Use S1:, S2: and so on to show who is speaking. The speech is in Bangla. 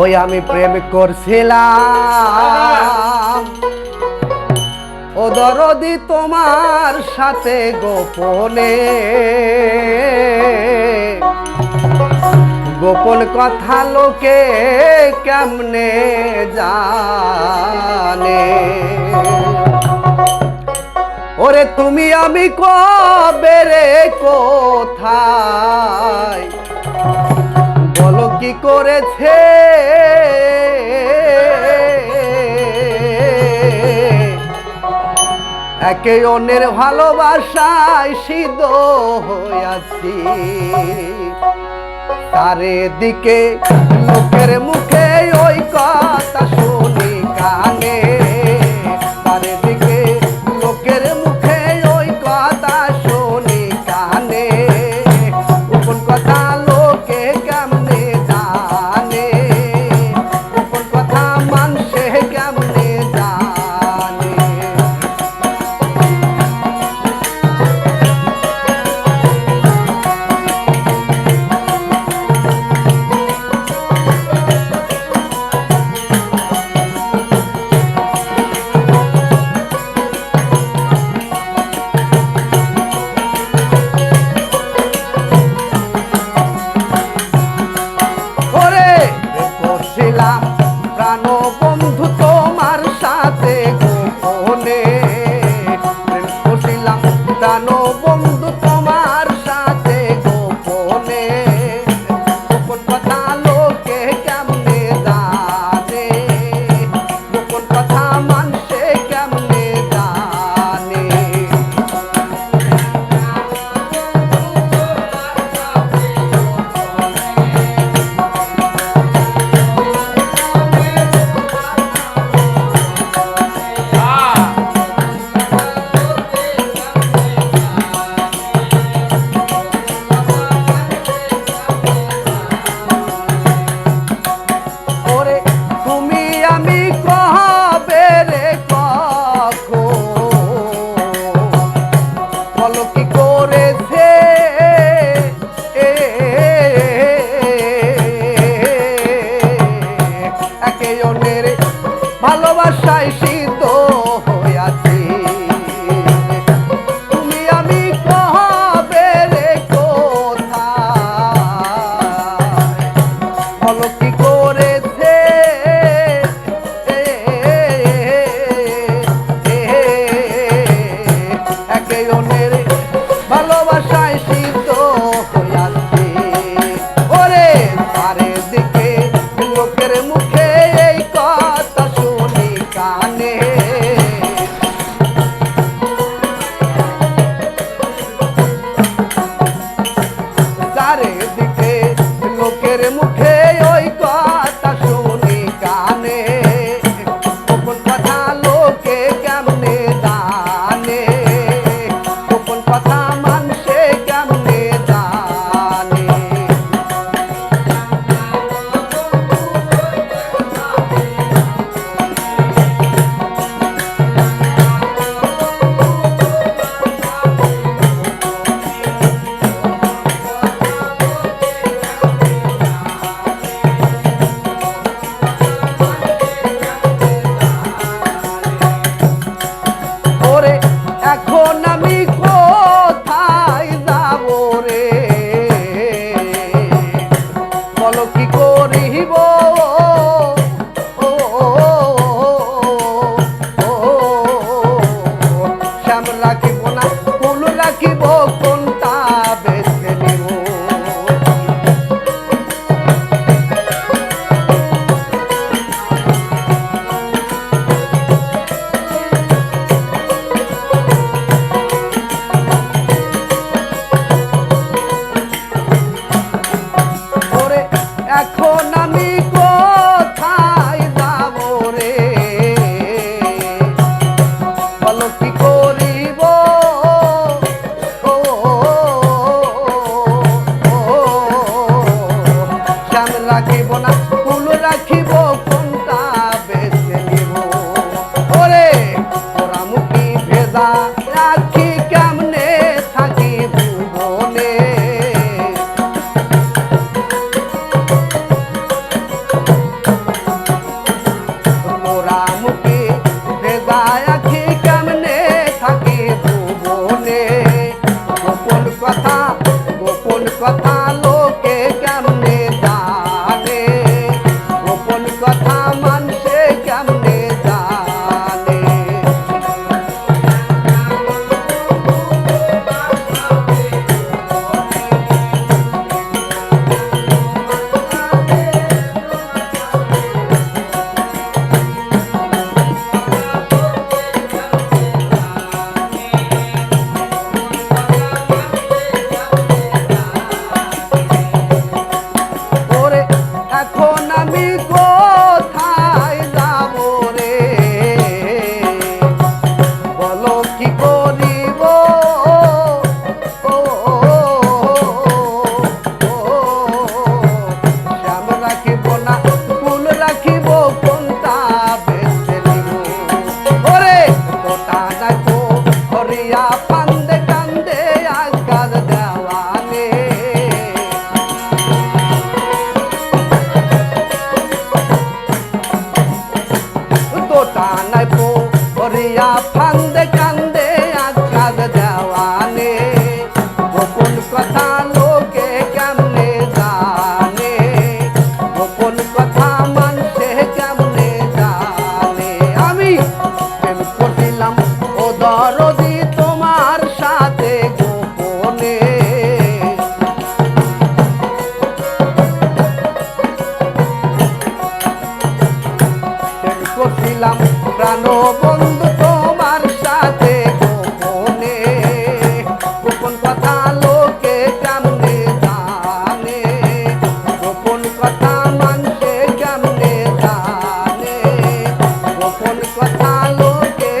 S1: ওই আমি প্রেম করছিলাম। ও দরদি তোমার সাথে গোপনে। গোপন কথা লোকে কেমনে জানে? ওরে তুমি আমি কবে রে কোথায়? বলো কি করেছে একে অন্যের ভালোবাসায় সিদ্ধ হইয়াছি। তারে দিকে লোকের মুখে ওই কথা শুনি কানে। গোলাম প্রাণ ভালোবাসায় রাখিব দরদি তোমার সাথে গোপনে। ছিলাম তোমার সাথে গোপনে। গোপন কথা লোকে কেমনে জানে? গোপন কথা লোকে